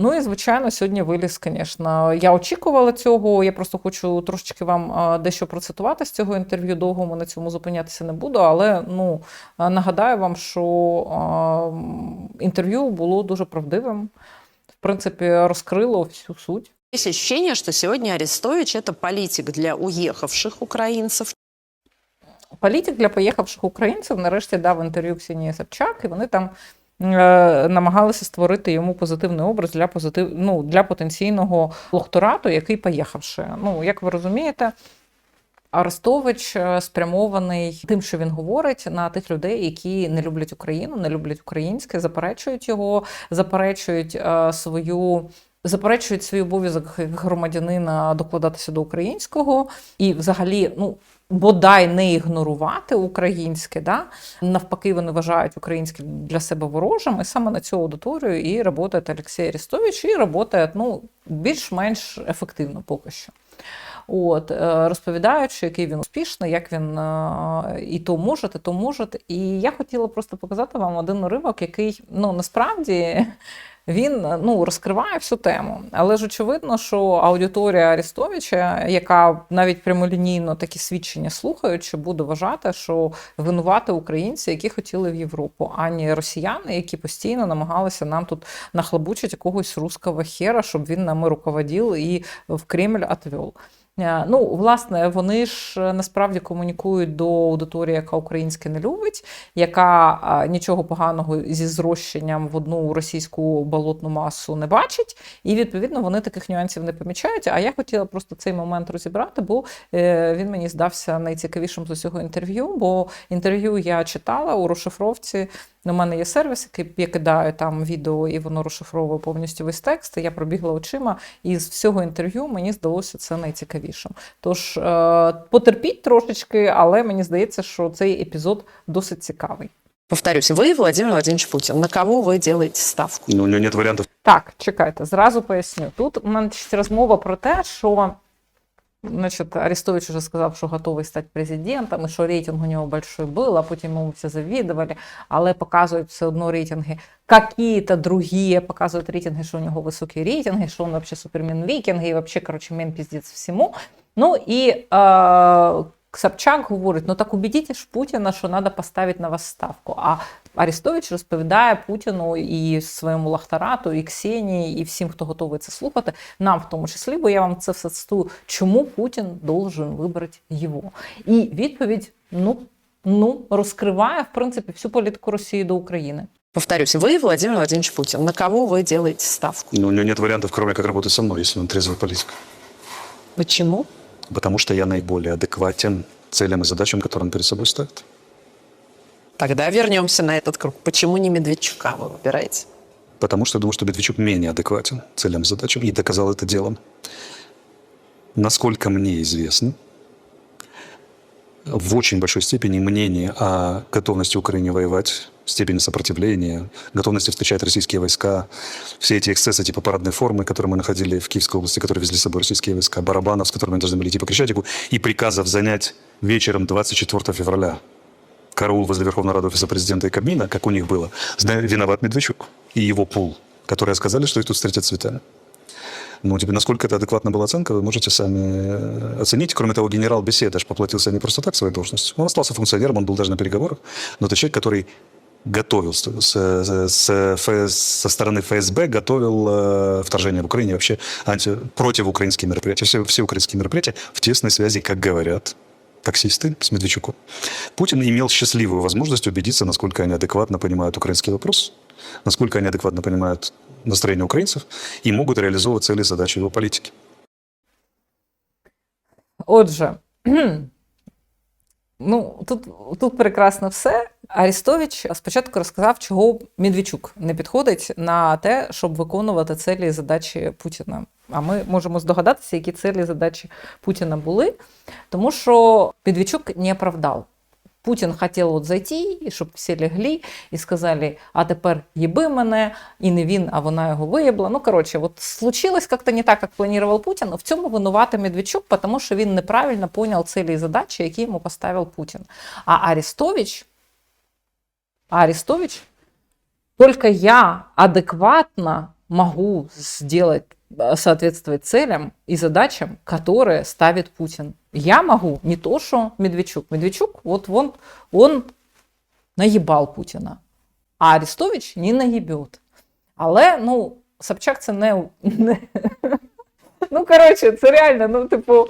Ну і звичайно, сьогодні виліз, звісно. Я очікувала цього. Я просто хочу трошечки вам дещо процитувати з цього інтерв'ю. Довго ми на цьому зупинятися не буду, але ну нагадаю вам, що інтерв'ю було дуже правдивим. В принципі, розкрило всю суть. Есть ощущение, что сегодня Арестович – это политик для уехавших украинцев, Політик для поїхавших українців нарешті дав інтерв'ю Ксенії Собчак, і вони там намагалися створити йому позитивний образ для позитив, ну, для потенційного лохторату, який поїхавши. Ну, як ви розумієте, Арестович е, спрямований тим, що він говорить на тих людей, які не люблять Україну, не люблять українське, заперечують його, заперечують е, свою. Заперечують свій обов'язок громадянина докладатися до українського і, взагалі, ну бодай не ігнорувати українське, да? навпаки, вони вважають українське для себе ворожим, і саме на цю аудиторію і працює Олексій Арестович, і працює ну, більш-менш ефективно поки що. От, е, розповідаючи, який він успішний, як він е, і то може, і то може. І я хотіла просто показати вам один уривок, який ну насправді він ну розкриває всю тему. Але ж очевидно, що аудиторія Арестовича, яка навіть прямолінійно такі свідчення слухаючи, буде вважати, що винувати українці, які хотіли в Європу, а не росіяни, які постійно намагалися нам тут нахлобучити якогось русского хера, щоб він нами руководив і в Кремль отвел. Е, Ну, власне, вони ж е, насправді комунікують до аудиторії, яка українське не любить, яка нічого поганого зі зрощенням в одну російську болотну масу не бачить, і відповідно вони таких нюансів не помічають. А я хотіла просто цей момент розібрати, бо е, він мені здався найцікавішим з усього інтерв'ю. Бо інтерв'ю я читала у розшифровці. У мене є сервіс, який я кидаю там відео, і воно розшифровує повністю весь текст. І я пробігла очима, і з всього інтерв'ю мені здалося це найцікавішим. Тож е, потерпіть трошечки, але мені здається, що цей епізод досить цікавий. Повторюсь, вы, Владимир Владимирович Путин, на кого вы делаете ставку? Ну, у него нет вариантов. Так, чекайте, зразу поясню. Тут у мене розмова про те, що Значить, Арестович уже сказав, що готовий стати президентом, і що рейтинг у нього большой був, а потім йому все завідували, але показують все одно рейтинги какие-то другие, показують рейтинги, що у нього високі рейтинги, що він взагалі супермен вікінги, і взагалі, короче, мен піздець всьому. Ну і е, Собчак говорить: ну так убедіть ж Путіна, що треба поставити на вас ставку. А Арестович розповідає Путіну і своєму лахтарату, і Ксенії, і всім, хто готовий це слухати, нам в тому числі, бо я вам це все цитую, чому Путін должен вибрати його. І відповідь ну, ну розкриває в принципі всю політику Росії до України. Повторюсь, вы, Владимир Владимирович Путин, на кого вы делаете ставку? Ну, у него нет вариантов, кроме как работать со мной, если он трезвый политик. Почему? Потому что я наиболее адекватен целям и задачам, которые он перед собой ставит. Тогда вернемся на этот круг. Почему не Медведчука вы выбираете? Потому что я думаю, что Медведчук менее адекватен целям и задачам и доказал это делом. Насколько мне известно, в очень большой степени мнение о готовности Украины воевать, степени сопротивления, готовности встречать российские войска, все эти эксцессы типа парадной формы, которые мы находили в Киевской области, которые везли с собой российские войска, барабанов, с которыми мы должны были идти по Крещатику, и приказов занять вечером 24 февраля караул возле Верховного Рада Офиса Президента и Кабмина, как у них было, виноват Медведчук и его пул, которые сказали, что их тут встретят цветами. Ну, тебе насколько это адекватна была оценка, вы можете сами э, оценить. Кроме того, генерал Беседа ж поплатился не просто так своей должностью. Он остался функционером, он был даже на переговорах. Но это человек, который готовил с, с- с со стороны ФСБ, готовил э, вторжение в Украине, вообще анти, противоукраинские мероприятия. Все, все украинские мероприятия в тесной связи, как говорят таксисты с Медведчуком. Путин имел счастливую возможность убедиться, насколько они адекватно понимают украинский вопрос, насколько они адекватно понимают настроение украинцев и могут реализовывать цели и задачи его политики. Отже, ну тут, тут прекрасно все. Арістович спочатку розказав, чого Медведчук не підходить на те, щоб виконувати цілі і задачі Путіна. А ми можемо здогадатися, які цілі і задачі Путіна були, тому що Медведчук не оправдав. Путін хотів от зайти, щоб всі лягли і сказали, а тепер їби мене, і не він, а вона його виєбла. Ну, коротше, от случилось як-то не так, як планував Путін. В цьому винуватий Медведчук, тому що він неправильно понял цілі і задачі, які йому поставив Путін. А Арестович, Арестович, только я адекватно могу сделать, соответствовать целям и задачам, которые ставит Путин. Я могу не то, что Медведчук. Медведчук, вот он, он наїбал Путіна, а Арестович не наїбет. Але ну, Собчак це не, не. Ну, коротше, це реально, ну, типу,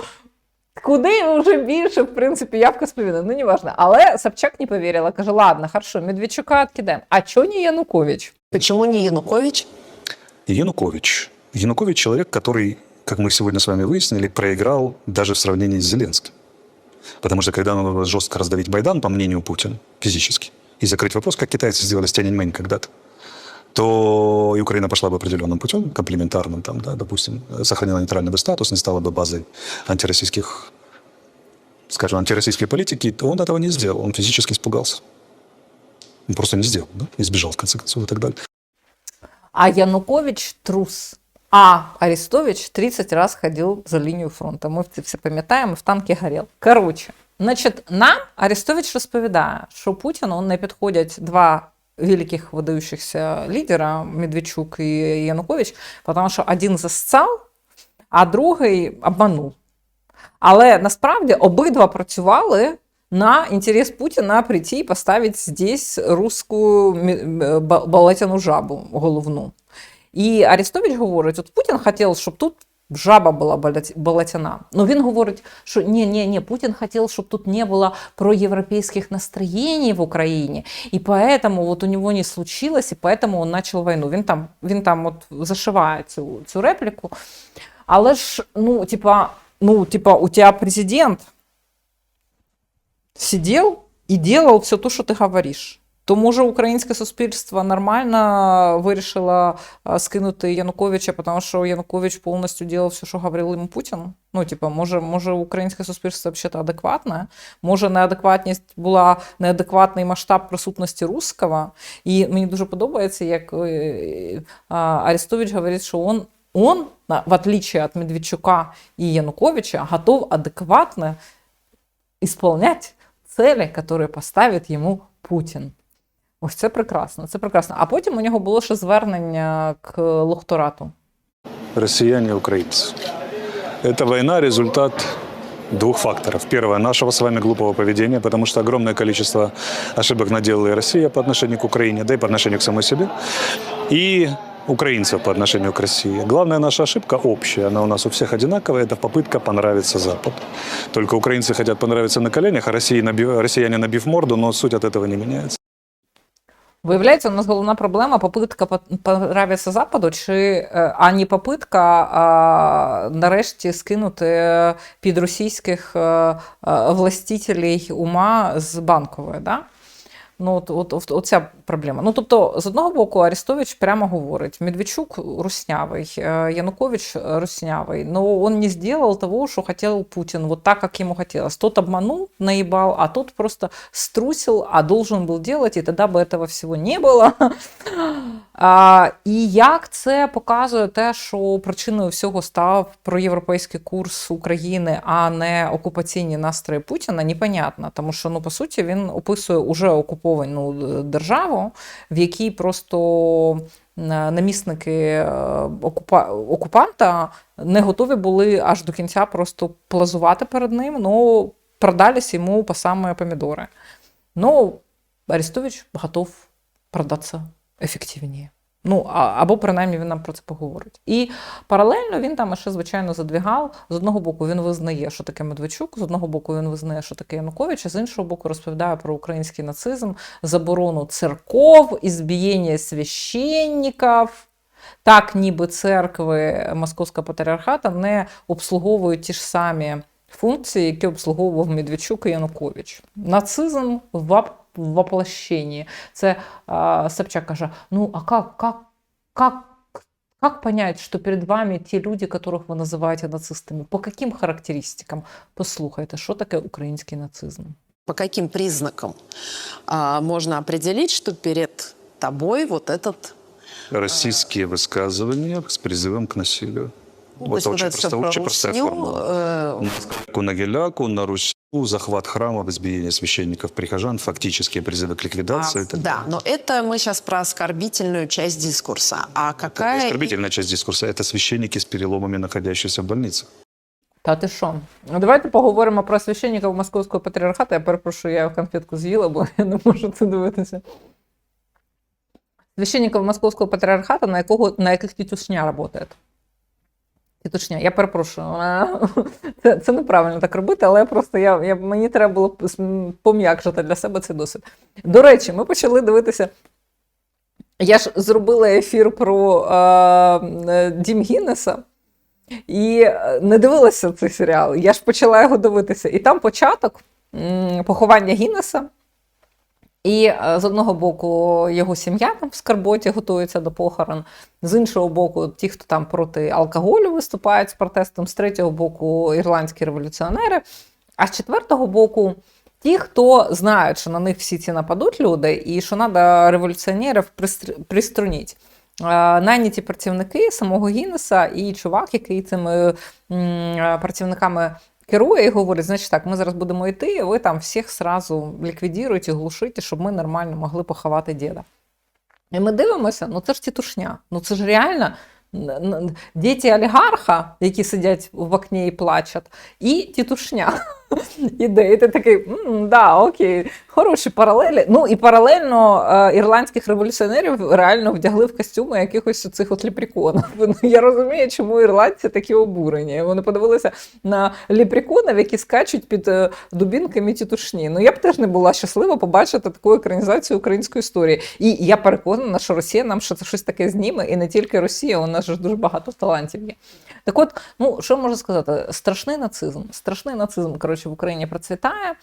куди вже більше, в принципі, явка сповіна, ну, неважно. Але Собчак не повірила. Каже, ладно, хорошо, Медведчука відкидаємо. А чого не Янукович? Почему не Янукович? Янукович. Янукович человек, который, как мы сегодня с вами выяснили, проиграл даже в сравнении с Зеленским. Потому что когда надо жестко раздавить Майдан, по мнению Путина, физически, и закрыть вопрос, как китайцы сделали с Тяньаньмэнь когда-то, то и Украина пошла бы определенным путем, комплементарным, там, да, допустим, сохранила нейтральный бы статус, не стала бы базой антироссийских, скажем, антироссийской политики, то он этого не сделал, он физически испугался. Он просто не сделал, да, и сбежал, в конце концов, и так далее. А Янукович трус. А Арестович 30 раз ходил за лінію фронту. Ми це все пам'ятаємо, в танки горів. Коротше, значить, нам Арестович розповідає, що Путіну не підходять два великих видаючихся лідера Медведчук і Янукович, тому що один засцав, а другий обманув. Але насправді обидва працювали на інтерес Путіна прийти і поставити здесь русську мі- жабу головну. І Арестович говорить: от Путін хотів, щоб тут жаба була болотяна. Ну він говорить, що ні, ні, ні, Путін хотів, щоб тут не було проєвропейських настроєній в Україні, і поэтому вот у нього не случилось, і поэтому він почав війну. Він там, він там от зашиває цю, цю репліку. Але ж, ну, типа, ну, типа, у тебя президент сидел і делал все то, що ти говориш. То може українське суспільство нормально вирішило скинути Януковича, тому що Янукович повністю делав все, що говорив йому Путін. Ну, типа, може, може, українське суспільство взагалі адекватне, може, неадекватність була неадекватний масштаб присутності русского. І мені дуже подобається, як е, Арестович говорить, що он, он, в отличие от Медведчука и Януковича, готов адекватно исполнять цели, які поставить йому Путін. Ось це прекрасно, це прекрасно. А потім у нього було ще звернення к лохторату. россияне и украинцы. Эта война – результат двух факторов. Первое – нашего с вами глупого поведения, потому что огромное количество ошибок наделала и Россия по отношению к Украине, да и по отношению к самой себе, и украинцев по отношению к России. Главная наша ошибка общая, она у нас у всех одинаковая, это попытка понравиться Западу. Только украинцы хотят понравиться на коленях, а России набив- россияне набив морду, но суть от этого не меняется. Виявляється, у нас головна проблема попитка понравиться Западу, чи ані а не попитка а, нарешті скинути під російських е, е, властителей ума з банкової. Да? Ну, от, от, от, оця проблема. Ну, тобто, з одного боку, Арестович прямо говорить: Медведчук руснявий, е, Янукович руснявий. Но он не сделал того, что хотел Путин, вот так, как ему хотелось. Тот обманул, наебал, а тот просто струсил, а должен был делать, і тоді бы этого всього не було. І як це показує те, що причиною всього став проєвропейський курс України, а не окупаційні настрої Путіна, непонятно. Тому що, ну, по суті, він описує уже окуповану державу, в якій просто е, намісники е, окупа... окупанта не готові були аж до кінця просто плазувати перед ним, ну, продались йому по самые помідори. Ну, Арестович готов продатися ефективніше. Ну, або принаймні він нам про це поговорить. І паралельно він там ще, звичайно, задвігав. З одного боку, він визнає, що таке Медведчук, з одного боку, він визнає, що таке Янукович, а з іншого боку, розповідає про український нацизм, заборону церков, ізбієння священників. Так, ніби церкви Московського патріархата не обслуговують ті ж самі функції, які обслуговував Медведчук і Янукович. Нацизм в воп- в воплощенні. Це а, Собчак каже: ну а как, как, как, как понять, что перед вами ті люди, которых ви називаєте нацистами? По яким характеристикам? Послухайте, що таке український нацизм? По каким признакам а, можно определить, что перед тобой вот этот Российские высказывания с призывом к насилию. ну, то есть вот очень, это всё просто, про очень простая русню, формула. э, Ку на геляку, на Русь захват храмов, избиение священников, прихожан, фактически призывы к ликвидации. А, и так да, но это мы сейчас про оскорбительную часть дискурса. А Это не какая... оскорбительная часть дискурса. Это священники с переломами, находящиеся в больнице. Та ти що? Ну, Давайте поговоримо про священників Московського патріархату. Я перепрошую, я конфетку з'їла, бо я не можу це дивитися. Священників Московського патріархату, на, якого, на яких тітушня працює. Тітушня, я перепрошую. Це, це неправильно так робити, але просто я, я, мені треба було пом'якшити для себе цей досвід. До речі, ми почали дивитися. Я ж зробила ефір про е, Дім Гіннеса. І е, не дивилася цей серіал. Я ж почала його дивитися. І там початок поховання Гіннеса. І е, з одного боку його сім'я там в Скарботі готується до похорон, з іншого боку, ті, хто там проти алкоголю виступають з протестом, з третього боку ірландські революціонери, а з четвертого боку. Ті, хто знають, що на них всі ці нападуть люди, і що треба революціонерів пристр- приструнити. Е, Найняті працівники самого Гіннеса і чувак, який цими е, працівниками керує і говорить: значить так, ми зараз будемо йти, ви там всіх сразу ліквідіруєте, глушите, щоб ми нормально могли поховати діда. І ми дивимося, ну це ж тітушня. Ну це ж реально діти олігарха, які сидять в окні і плачуть, і тітушня. Іде, і ти такий, да, окей, хороші паралелі. Ну і паралельно е, ірландських революціонерів реально вдягли в костюми якихось цих от ліпріконів. Ну, я розумію, чому ірландці такі обурені. Вони подивилися на ліпріконів, які скачуть під е, дубінками тітушні. Ну я б теж не була щаслива побачити таку екранізацію української історії. І я переконана, що Росія нам щось таке зніме, і не тільки Росія, у нас ж дуже багато талантів є. Так от, ну що можу сказати? Страшний нацизм. Страшний нацизм, коротше, в Україні процвітає.